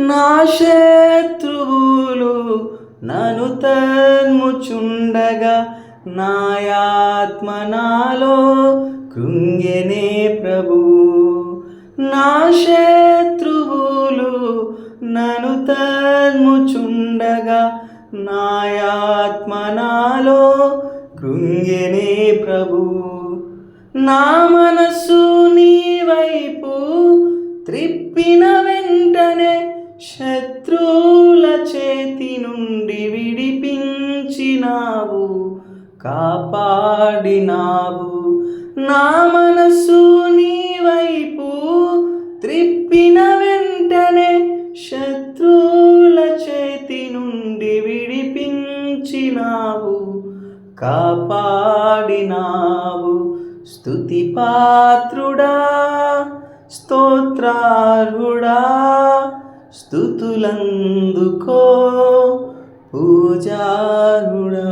నా శత్రువులు నను తన్ముచుండగా నాయాత్మ నాలో కృంగెనే ప్రభు. నా శత్రువులు నను తన్ముచుండగా నాయాత్మ నాలో కృంగెనే ప్రభు. నా మనసు నీ వైపు త్రిప్పిన శత్రువుల చేతి నుండి విడిపించినావు కాపాడినావు. నా మనసు నీ వైపు త్రిప్పిన వెంటనే శత్రువుల చేతి నుండి విడిపించినావు కాపాడినావు. స్థుతి పాత్రుడా స్తోత్రార్హుడా స్థుతులందుకో పూజారుడా.